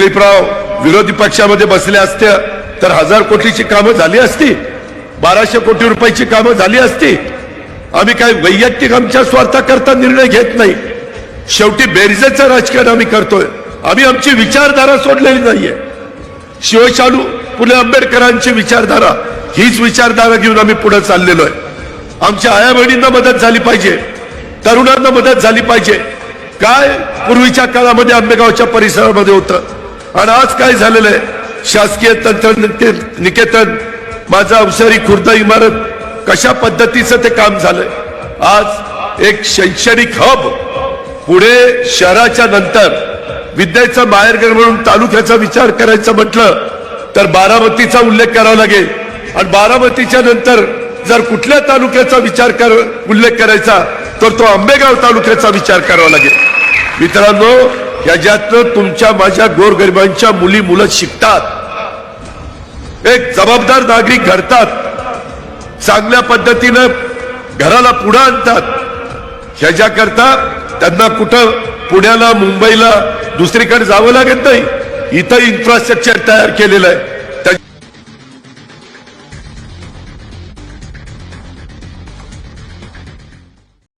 दिलीपराव विरोधी पक्षामध्ये बसले असत्या तर हजार कोटीची कामं झाली असती बाराशे कोटी रुपयाची कामं झाली असती. आम्ही काय वैयक्तिक आमच्या स्वार्थाकरता निर्णय घेत नाही. शेवटी बेरजेचं राजकारण आम्ही करतोय. आम्ही आमची विचारधारा सोडलेली नाहीये. शिवशालू पुणे आंबेडकरांची विचारधारा हीच विचारधारा घेऊन आम्ही पुढे चाललेलो आहे. आमच्या आया बहिणींना मदत झाली पाहिजे तरुणांना मदत झाली पाहिजे. काय पूर्वीच्या काळामध्ये आंबेगावच्या परिसरामध्ये होतं? आणि आज काय झालेलं आहे? शासकीय तंत्र निकेतन माझा अवसारी खुर्द इमारत कशा पद्धतीचं ते काम झालंय? आज एक शैक्षणिक हब पुढे शहराच्या नंतर विद्येचं माहेरघर म्हणून तालुक्याचा विचार करायचा म्हटलं तर बारामतीचा उल्लेख करावा लागेल. आणि बारामतीच्या नंतर जर कुठल्या तालुक्याचा विचार कर उल्लेख करायचा तर तो आंबेगाव तालुक्याचा विचार करावा लागेल. मित्रांनो याच्यातनं तुमच्या माझ्या गोरगरिबांच्या मुली मुलं शिकतात. एक जबाबदार नागरिक घडतात. चांगल्या पद्धतीनं घराला पुढे आणतात. ह्याच्याकरता त्यांना कुठं पुण्याला मुंबईला दुसरीकडे जावं लागत नाही. इथं इन्फ्रास्ट्रक्चर तयार केलेलं आहे.